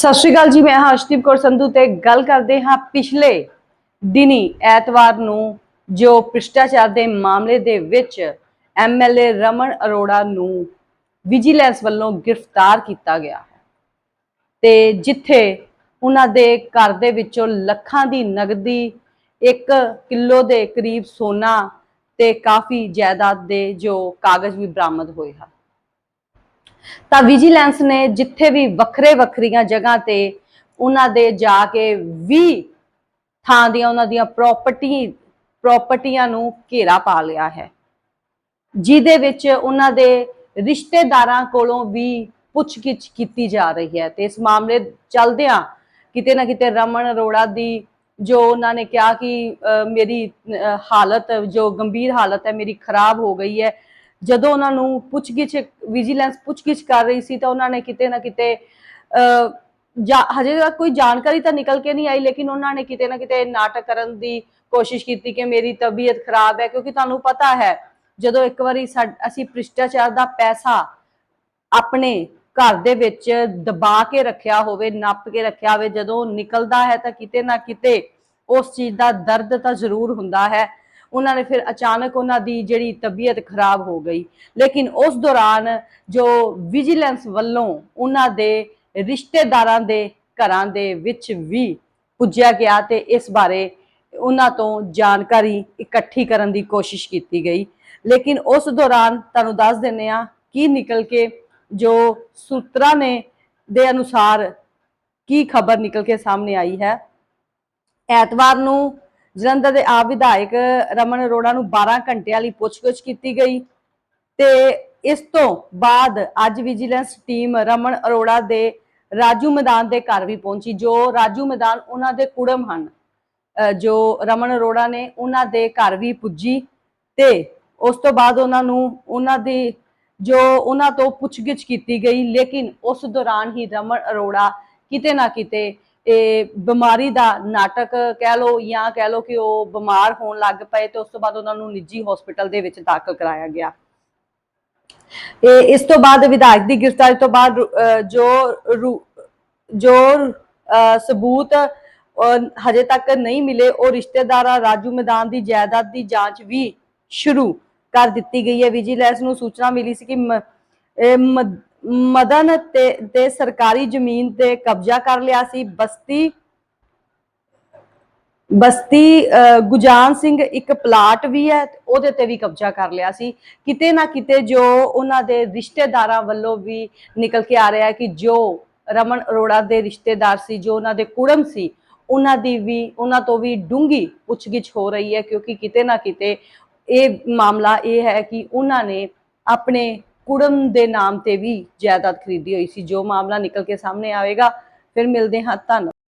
ਸਤਿ ਸ਼੍ਰੀ ਅਕਾਲ ਜੀ, ਮੈਂ ਹਰਸ਼ਦੀਪ ਕੌਰ ਸੰਧੂ ਤੇ ਗੱਲ ਕਰਦੇ ਹਾਂ ਪਿਛਲੇ ਦਿਨੀ ਐਤਵਾਰ ਨੂੰ ਜੋ ਭ੍ਰਿਸ਼ਟਾਚਾਰ ਦੇ ਮਾਮਲੇ ਦੇ ਵਿੱਚ ਐਮਐਲਏ ਰਮਨ ਅਰੋੜਾ ਨੂੰ ਵਿਜੀਲੈਂਸ ਵੱਲੋਂ ਗ੍ਰਿਫਤਾਰ ਕੀਤਾ ਗਿਆ ਹੈ। ਤੇ ਜਿੱਥੇ ਉਹਨਾਂ ਦੇ ਘਰ ਦੇ ਵਿੱਚੋਂ ਲੱਖਾਂ ਦੀ ਨਗਦੀ 1 ਕਿਲੋ ਦੇ ਕਰੀਬ ਸੋਨਾ ਤੇ ਕਾਫੀ ਜਾਇਦਾਦ ਦੇ ਜੋ ਕਾਗਜ਼ ਵੀ ਬਰਾਮਦ ਹੋਏ ਹਨ। ਤਾਂ ਵਿਜੀਲੈਂਸ ਨੇ ਜਿੱਥੇ ਵੀ ਵੱਖਰੇ ਵੱਖਰੀਆਂ ਜਗ੍ਹਾ ਤੇ ਉਹਨਾਂ ਦੇ ਜਾ ਕੇ 20 ਥਾਂ ਦੀਆਂ ਉਹਨਾਂ ਦੀਆਂ ਪ੍ਰਾਪਰਟੀ ਪ੍ਰਾਪਰਟੀਆਂ ਨੂੰ ਘੇਰਾ ਪਾ ਲਿਆ ਹੈ। ਜਿਹਦੇ ਵਿੱਚ ਉਹਨਾਂ ਦੇ ਰਿਸ਼ਤੇਦਾਰਾਂ ਕੋਲੋਂ ਵੀ ਪੁੱਛਗਿੱਛ ਕੀਤੀ ਜਾ ਰਹੀ ਹੈ ਤੇ ਇਸ ਮਾਮਲੇ ਚੱਲਦਿਆਂ ਕਿਤੇ ਨਾ ਕਿਤੇ ਰਮਨ ਅਰੋੜਾ ਦੀ ਜੋ ਉਹਨਾਂ ਨੇ ਕਿਹਾ ਕਿ ਅਹ, ਮੇਰੀ ਅਹ, ਹਾਲਤ ਜੋ ਗੰਭੀਰ ਹਾਲਤ ਹੈ ਮੇਰੀ ਖਰਾਬ ਹੋ ਗਈ ਹੈ ਜਦੋਂ ਉਹਨਾਂ ਨੂੰ ਪੁੱਛਗਿੱਛ ਵਿਜੀਲੈਂਸ ਪੁੱਛਗਿੱਛ ਕਰ ਰਹੀ ਸੀ ਤਾਂ ਉਹਨਾਂ ਨੇ ਕਿਤੇ ਨਾ ਕਿਤੇ ਅਹ, ਜਾ- ਹਜੇ ਤੱਕ ਕੋਈ ਜਾਣਕਾਰੀ ਤਾਂ ਨਿਕਲ ਕੇ ਨਹੀਂ ਆਈ ਲੇਕਿਨ ਉਹਨਾਂ ਨੇ ਕਿਤੇ ਨਾ ਕਿਤੇ ਨਾਟਕ ਕਰਨ ਦੀ ਕੋਸ਼ਿਸ਼ ਕੀਤੀ ਕਿ ਮੇਰੀ ਤਬੀਅਤ ਖਰਾਬ ਹੈ ਕਿਉਂਕਿ ਤੁਹਾਨੂੰ ਪਤਾ ਹੈ ਜਦੋਂ ਇੱਕ ਵਾਰੀ ਸਾਡ- ਅਸੀਂ ਭ੍ਰਿਸ਼ਟਾਚਾਰ ਦਾ ਪੈਸਾ ਆਪਣੇ ਘਰ ਦੇ ਵਿੱਚ ਦਬਾ ਕੇ ਰੱਖਿਆ ਹੋਵੇ ਨੱਪ ਕੇ ਰੱਖਿਆ ਹੋਵੇ ਜਦੋਂ ਨਿਕਲਦਾ ਹੈ ਤਾਂ ਕਿਤੇ ਨਾ ਕਿਤੇ ਉਸ ਚੀਜ਼ ਦਾ ਦਰਦ ਤਾਂ ਜ਼ਰੂਰ ਹੁੰਦਾ ਹੈ। ਉਹਨਾਂ ਨੇ ਫਿਰ ਅਚਾਨਕ ਉਹਨਾਂ ਦੀ ਜਿਹੜੀ ਤਬੀਅਤ ਖਰਾਬ ਹੋ ਗਈ। ਲੇਕਿਨ ਉਸ ਦੌਰਾਨ ਜੋ ਵਿਜੀਲੈਂਸ ਵੱਲੋਂ ਉਹਨਾਂ ਦੇ ਰਿਸ਼ਤੇਦਾਰਾਂ ਦੇ ਘਰਾਂ ਦੇ ਵਿੱਚ ਵੀ ਪੁੱਜਿਆ ਗਿਆ ਤੇ ਇਸ ਬਾਰੇ ਉਹਨਾਂ ਤੋਂ ਜਾਣਕਾਰੀ ਇਕੱਠੀ ਕਰਨ ਦੀ ਕੋਸ਼ਿਸ਼ ਕੀਤੀ ਗਈ। ਲੇਕਿਨ ਉਸ ਦੌਰਾਨ ਤੁਹਾਨੂੰ ਦੱਸ ਦਿੰਨੇ ਆ ਕੀ ਨਿਕਲ ਕੇ ਜੋ ਸੂਤਰਾਂ ਨੇ ਦੇ ਅਨੁਸਾਰ ਕੀ ਖਬਰ ਨਿਕਲ ਕੇ ਸਾਹਮਣੇ ਆਈ ਹੈ। ਐਤਵਾਰ ਨੂੰ ਜਲੰਧਰ ਦੇ ਆਪ ਵਿਧਾਇਕ ਰਮਨ ਅਰੋੜਾ ਨੂੰ 12 ਘੰਟਿਆਂ ਲਈ ਪੁੱਛਗਿੱਛ ਕੀਤੀ ਗਈ ਤੇ ਇਸ ਤੋਂ ਬਾਅਦ ਅੱਜ ਵਿਜੀਲੈਂਸ ਟੀਮ ਰਮਨ ਅਰੋੜਾ ਦੇ ਰਾਜੂ ਮੈਦਾਨ ਦੇ ਘਰ ਵੀ ਪਹੁੰਚੀ, ਜੋ ਰਾਜੂ ਮੈਦਾਨ ਉਹਨਾਂ ਦੇ ਕੁੜਮ ਹਨ। ਅਹ ਜੋ ਰਮਨ ਅਰੋੜਾ ਨੇ ਉਹਨਾਂ ਦੇ ਘਰ ਵੀ ਪੁੱਜੀ ਤੇ ਉਸ ਤੋਂ ਬਾਅਦ ਉਹਨਾਂ ਨੂੰ ਉਹਨਾਂ ਦੀ ਜੋ ਉਹਨਾਂ ਤੋਂ ਪੁੱਛਗਿੱਛ ਕੀਤੀ ਗਈ, ਲੇਕਿਨ ਉਸ ਦੌਰਾਨ ਹੀ ਰਮਨ ਅਰੋੜਾ ਕਿਤੇ ਨਾ ਕਿਤੇ ਇਹ ਬਿਮਾਰੀ ਦਾ ਨਾਟਕ ਕਹਿ ਲਓ ਜਾਂ ਕਹਿ ਲਓ ਕਿ ਉਹ ਬਿਮਾਰ ਹੋਣ ਲੱਗ ਪਏ ਤੇ ਉਸ ਤੋਂ ਬਾਅਦ ਉਹਨਾਂ ਨੂੰ ਨਿੱਜੀ ਹਸਪੀਟਲ ਦੇ ਵਿੱਚ ਦਾਖਲ ਕਰਾਇਆ ਗਿਆ। ਇਹ ਇਸ ਤੋਂ ਬਾਅਦ ਵਿਧਾਇਕ ਦੀ ਗ੍ਰਿਫਤਾਰੀ ਤੋਂ ਬਾਅਦ ਜੋ ਰੂ- ਜੋ ਸਬੂਤ ਹਜੇ ਤੱਕ ਨਹੀਂ ਮਿਲੇ, ਉਹ ਰਿਸ਼ਤੇਦਾਰਾਂ ਰਾਜੂ ਮੈਦਾਨ ਦੀ ਜਾਇਦਾਦ ਦੀ ਜਾਂਚ ਵੀ ਸ਼ੁਰੂ ਕਰ ਦਿੱਤੀ ਗਈ ਹੈ। ਵਿਜੀਲੈਂਸ ਨੂੰ ਸੂਚਨਾ ਮਿਲੀ ਸੀ ਕਿ ਮਦਨ ਤੇ ਤੇ ਸਰਕਾਰੀ ਜ਼ਮੀਨ ਤੇ ਕਬਜ਼ਾ ਕਰ ਲਿਆ ਸੀ। ਬਸਤੀ ਬਸਤੀ ਗੁਜਾਨ ਸਿੰਘ ਇੱਕ ਪਲਾਟ ਵੀ ਹੈ, ਉਹਦੇ ਤੇ ਵੀ ਕਬਜ਼ਾ ਕਰ ਲਿਆ ਸੀ। ਕਿਤੇ ਨਾ ਕਿਤੇ ਜੋ ਉਹਨਾਂ ਦੇ ਰਿਸ਼ਤੇਦਾਰਾਂ ਵੱਲੋਂ ਵੀ ਨਿਕਲ ਕੇ ਆ ਰਿਹਾ ਹੈ ਕਿ ਜੋ ਰਮਨ ਅਰੋੜਾ ਦੇ ਰਿਸ਼ਤੇਦਾਰ ਸੀ, ਜੋ ਉਹਨਾਂ ਦੇ ਕੁੜਮ ਸੀ, ਉਹਨਾਂ ਦੀ ਵੀ, ਉਹਨਾਂ ਤੋਂ ਵੀ ਡੂੰਗੀ ਪੁੱਛਗਿੱਛ ਹੋ ਰਹੀ ਹੈ, ਕਿਉਂਕਿ ਕਿਤੇ ਨਾ ਕਿਤੇ ਇਹ ਮਾਮਲਾ ਇਹ ਹੈ ਕਿ ਉਹਨਾਂ ਨੇ ਆਪਣੇ ਕੁੜਮ ਦੇ ਨਾਮ ਤੇ ਵੀ ਜਾਇਦਾਦ ਖਰੀਦੀ ਹੋਈ ਸੀ। ਜੋ ਮਾਮਲਾ ਨਿਕਲ ਕੇ ਸਾਹਮਣੇ ਆਵੇਗਾ, ਫਿਰ ਮਿਲਦੇ ਹਾਂ। ਧੰਨਵਾਦ।